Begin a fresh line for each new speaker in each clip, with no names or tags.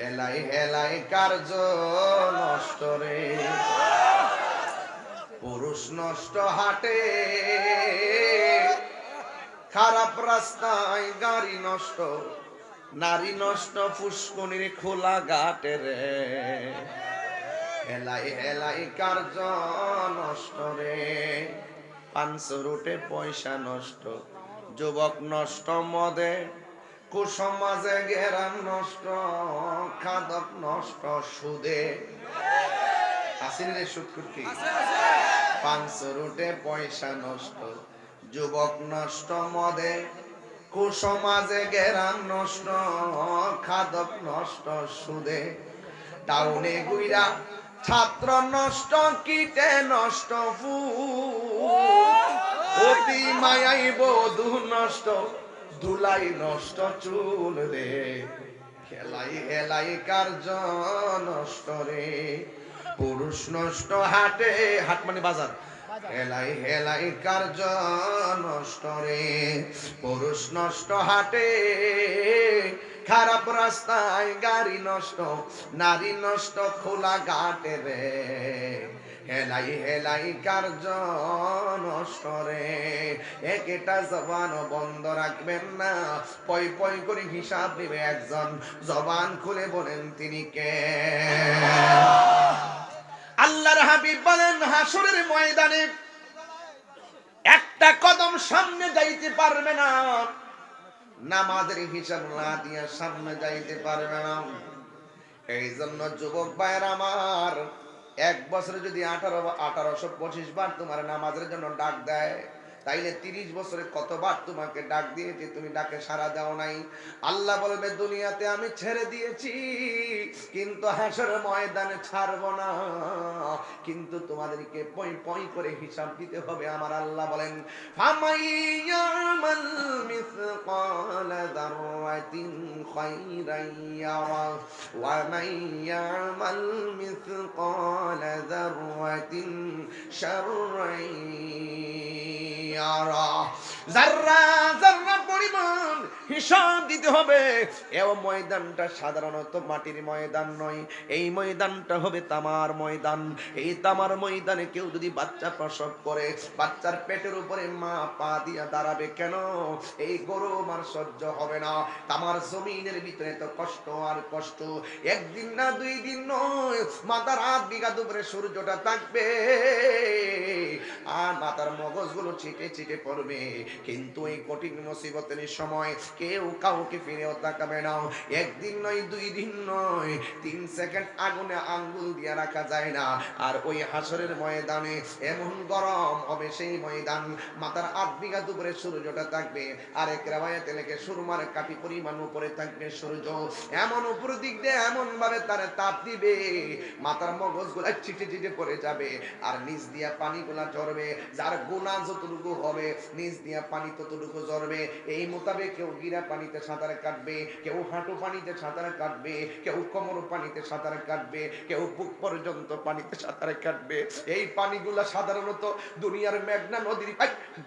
হেলাই হেলাই কার্য নষ্ট রে? পুরুষ নষ্ট হাটে। খারাপ রাস্তায় গাড়ি নষ্ট, নারী নষ্ট পুষ্কনির খোলা ঘাটে রে। হেলাই হেলাই কার্য নষ্ট রে? পাঁচ রুটে পয়সা নষ্ট, যুবক নষ্ট মদে। কুসমাজে গেরাম নষ্ট, খাদক নষ্ট সুদে। আসেনি রে সুদ করতে পাঁচ রুটে পয়সা নষ্ট, যুবক নষ্ট মদে। কুসমাজে গেরাম নষ্ট, খাদক নষ্ট সুদে। টাউনে গুইরা ছাত্র নষ্ট, কীটে নষ্ট অতি মায়াই বধু নষ্ট ধুলাই নষ্ট চুল রে। খেলাই হেলাই কার্য নষ্ট রে। পুরুষ নষ্ট হাটে হাট মানে বাজার। হেলাই হেলাই কার্য নষ্ট রে। পুরুষ নষ্ট হাটে খারাপ রাস্তায় গাড়ি নষ্ট নারী নষ্ট খোলা ঘাটে রে। হেলাই হেলাই কার্য নষ্ট রে একটা জবান বন্ধ রাখবেন না। পই পই করে হিসাব দিবে একজন। জবান খুলে বলেন, তিনি কে? আল্লাহর হাবিব বলেন, হাসরের ময়দানে একটা কদম সামনে যাইতে পারবে না। নামাজের হিসাব না দিয়ে সামনে যাইতে পারবে না। এই জন্য যুবক ভাইয়ের আমার এক বছরে যদি আঠারো আঠারোশো পঁচিশ বার তোমার নামাজের জন্য ডাক দেয়, তাইলে তিরিশ বছরে কতবার তোমাকে ডাক দিয়েছে তুমি ডাকে সারা দাও নাই। আল্লাহ বলবে, দুনিয়াতে আমি ছেড়ে দিয়েছি, কিন্তু হাসর ময়দানে ছাড়বো না। কিন্তু তোমাদেরকে পই পই করে হিসাব দিতে হবে। আমার আল্লাহ বলেন مثقال ذرة خيرا يره ومن يعمل مثقال ذرة شرا يره ذرة ذرة পরিমাণ হিসাব দিতে হবে। এও ময়দানটা সাধারণত মাটির ময়দান নয়। এই ময়দানটা হবে তামার ময়দান। এই তামার ময়দানে কেউ যদি বাচ্চা প্রসব করে, বাচ্চার পেটের উপরে মা পা দিয়া দাঁড়াবে কেন? এই গরম আর সহ্য হবে না। তামার জমিনের ভিতরে তো কষ্ট আর কষ্ট। একদিন না দুই দিন নয় মাথার হাত বিঘা দুপুরে সূর্যটা থাকবে। আর মাথার মগজগুলো ছিটে ছিটে পড়বে। কিন্তু এই কঠিন মুসিবতের সময় কেউ কাউকে ফিরেও তাকাবে না। একদিন নয়, দুই দিন নয়, তিন সেকেন্ড আগুনে আঙ্গুল দিয়ে রাখা যায় না। আর ওই হাসরের ময়দানে এমন গরম হবে সেই ময়দান। মাথার আট বিঘা দুপুরে সূর্যটা থাকবে আর এক লেগে সুরমার কাঠি পরিমাণ উপরে থাকবে সূর্য। এমন উপর দিক দিয়ে এমন ভাবে তার তাপ দিবে। মাথার মগজগুলা চিটে চিটে পড়ে যাবে আর নিচ দিয়া পানিগুলা ঝরবে, যার গুণা যতটুকু হবে, নিচ দিয়া পানি ততটুকু ঝরবে। এই মোতাবেক কেউ গিরা পানিতে সাঁতার কাটবে, কেউ হাঁটু পানিতে সাঁতার কাটবে, কেউ কোমর পানিতে সাঁতার কাটবে, কেউ বুক পর্যন্ত পানিতে সাঁতার কাটবে। এই পানিগুলা সাধারণত দুনিয়ার মেঘনা নদীর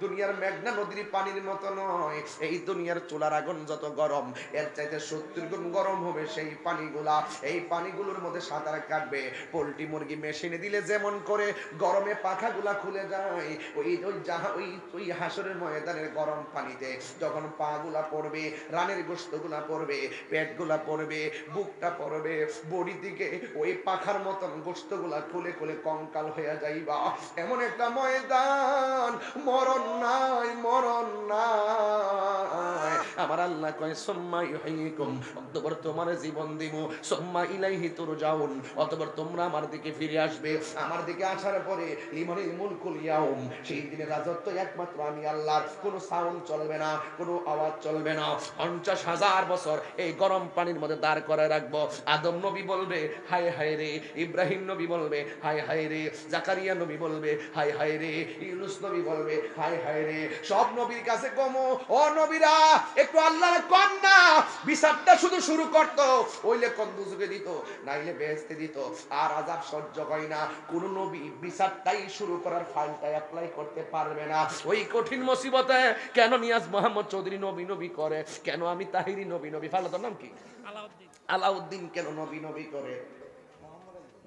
দুনিয়ার মেঘনা নদীর পানির মতো নয়। এই দুনিয়ার চুলার আগুন যত গরম, এর চাইতে সত্তর গুণ গরম হবে সেই পানিগুলা। এই পানিগুলোর মধ্যে সাঁতার কাটবে। পোলট্রি মুরগি মেশিনে দিলে যেমন করে, গরমে পাখাগুলা খুলে যায়। ওই ওই যাহা, ওই ওই হাসরের ময়দানের গরম পানিতে যখন পা গুলা পড়বে, রানের গোস্তগুলা পড়বে পেটগুলা পড়বে, বুকটা পড়বে বডি দিকে ওই পাখার মতন গোস্তগুলা খুলে খুলে কঙ্কাল হয়ে যাইবা। এমন একটা ময়দান, মরণ নাই মরণ নাই। আমার আল্লাহ কয়, সোম্মা ইউহাইকুম অতঃপর তোমার জীবন দিব সোম্মা ইলাইহি তুরজাউন, অতঃপর তোমরা আমার দিকে ফিরে আসবে। আমার দিকে আসার পরে লিমনিল মুলকুল ইয়াউম, সেই দিনে রাজত্ব একমাত্র আমি আল্লাহর। কোনো সাউন্ড চলবে না, কোনো আওয়াজ চলবে না। পঞ্চাশ হাজার বছর এই গরম পানির মধ্যে দাঁড় করে রাখব। আদম নবী বলবে, হায় হায় রে। ইব্রাহিম নবী বলবে, হায় হায় রে। জাকারিয়া নবী বলবে, হায় হায় রে। ইউনুস নবী বলবে, হায় হায় রে। সব নবীর কাছে কমো। ও নবীরা, একটু আল্লাহর কন্যা। বিচারটা শুধু শুরু করতো, ওইলে কন্দুজুকে দিত, নাইলে বেহেস্তে দিত। আর আজাব সহ্য হয় না। কোন নবী বিচারটাই শুরু করার ফাইলটা অ্যাপ্লাই করতে পারবে না। ওই কঠিন মুসিবতে কেন নিয়াজ মোহাম্মদ চৌধুরী নবী নবী করে। কেন আমি তাহিরি নবী নবী? ফালাদার নাম কি? আলাউদ্দিন। আলাউদ্দিন কেন নবী নবী করে?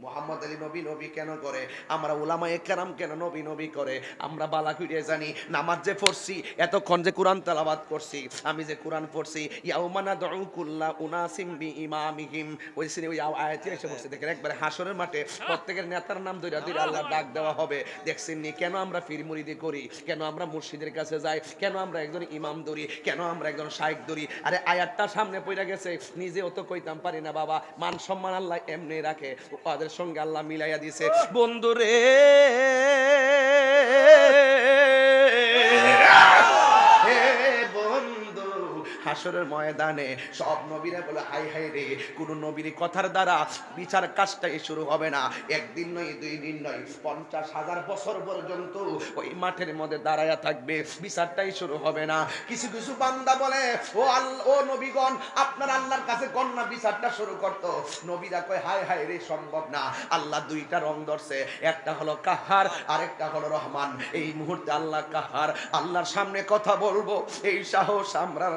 মোহাম্মদ আলী নবী নবী কেন করে? আমরা ওলামা একরাম কেন নবী নবী করে? আমরা বালা কুড়িয়ে জানি, নামাজ যে পড়ছি, এতক্ষণ যে কোরআন তেলাবাদ করছি, আমি যে কোরআন পড়ছি ইয়াউমানা দউ কুল্লা উনাসিম বি ইমামিহিম এসে দেখেন একবারে হাসরের মাঠে প্রত্যেকের নেতার নাম আল্লাহ ডাক দেওয়া হবে। দেখছেন নি, কেন আমরা ফির মুরিদি করি? কেন আমরা মুর্শিদের কাছে যাই? কেন আমরা একজন ইমাম ধরি? কেন আমরা একজন শাইখ ধরি? আরে আয়াতটা সামনে পড়ে গেছে, নিজেও তো কইতাম পারি না বাবা। মান সম্মান আল্লাহ এমনি রাখে। সঙ্গে আল্লাহ মিলাইয়া দিছে বন্ধু হাসরের ময়দানে সব নবীরা বলে হাই হাই রে, কোন নবীর কথার দ্বারা বিচার কাজটাই শুরু হবে না। একদিন নয়, দুই দিন নয়, পঞ্চাশ হাজার বছর পর্যন্ত ওই মাঠের মধ্যে দাঁড়ায়া থাকবে। বিচারটাই শুরু হবে না। কিছু কিছু বান্দা বলে, ও আল্লাহ ও নবীগণ, আপনার আল্লাহর কাছে কন্যা বিচারটা শুরু করত। নবীরা কয় হাই হাই রে, সম্ভব না। আল্লাহ দুইটা রং ধরছে। একটা হলো কাহার, আরেকটা হলো রহমান। এই মুহূর্তে আল্লাহ কাহার, আল্লাহর সামনে কথা বলব। এই সাহস আমরার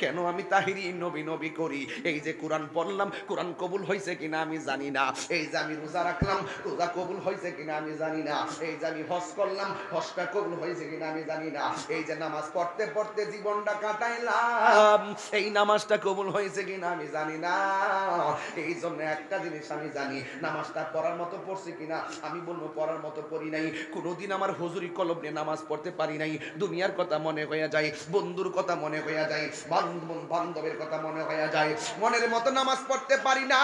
কেন আমি তাহিরি নবী নবী করি? এই যে কোরআন পড়লাম, কোরআন কবুল হয়েছে কিনা আমি জানি না। এই যে আমি রোজা রাখলাম, রোজা কবুল হয়েছে কিনা আমি জানি না। এই যে আমি হজ করলাম, হজটা কবুল হয়েছে কিনা আমি জানি না। এই যে নামাজ পড়তে পড়তে জীবনটা কাটাইলাম, এই নামাজটা কবুল হয়েছে কিনা আমি জানি না। এই জন্য একটা জিনিস আমি জানি, নামাজটা পড়ার মতো পড়ছি কিনা আমি বলব পড়ার মতো পড়ি নাই। কোনোদিন আমার হুজুরি কলম নিয়ে নামাজ পড়তে পারি নাই। দুনিয়ার কথা মনে হয়ে যায় বন্ধুর কথা মনে হইয়া যায়, বান্ধব বান্ধবের কথা মনে হইয়া যায়। মনের মতো নামাজ পড়তে পারি না।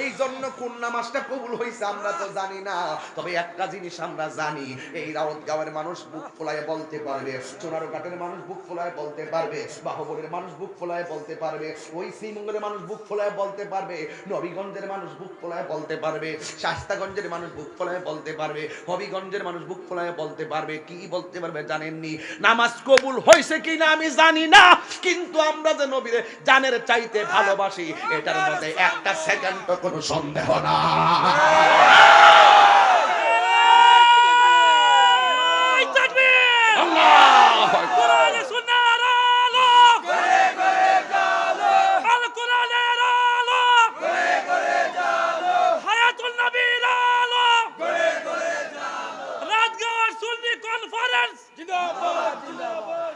এই জন্য কোন নামাজটা কবুল হয়েছে আমরা তো জানি না। তবে একটা জিনিস আমরা জানি, এই রাউত গাঁয়ের মানুষ বুক ফোলায় বলতে পারবে, সোনারো ঘাটের মানুষ বুক ফোলায় বলতে পারবে, বাহুবলের মানুষ বুক ফোলায় বলতে পারবে, ওই শ্রীমঙ্গলের মানুষ বুক ফোলায় বলতে পারবে, নবীগঞ্জের মানুষ বুক ফোলায় বলতে পারবে, শাস্তাগঞ্জের মানুষ বুক ফোলায় বলতে পারবে, হবিগঞ্জের মানুষ বুক ফোলায় বলতে পারবে, কি বলতে পারবে জানেননি? নামাজ কবুল হয়েছে কিনা আমি জানি না। কিন্তু আমরা যে নবীর জানের চাইতে ভালোবাসি, এটার মধ্যে একটা সেকেন্ড কোনো সন্দেহ না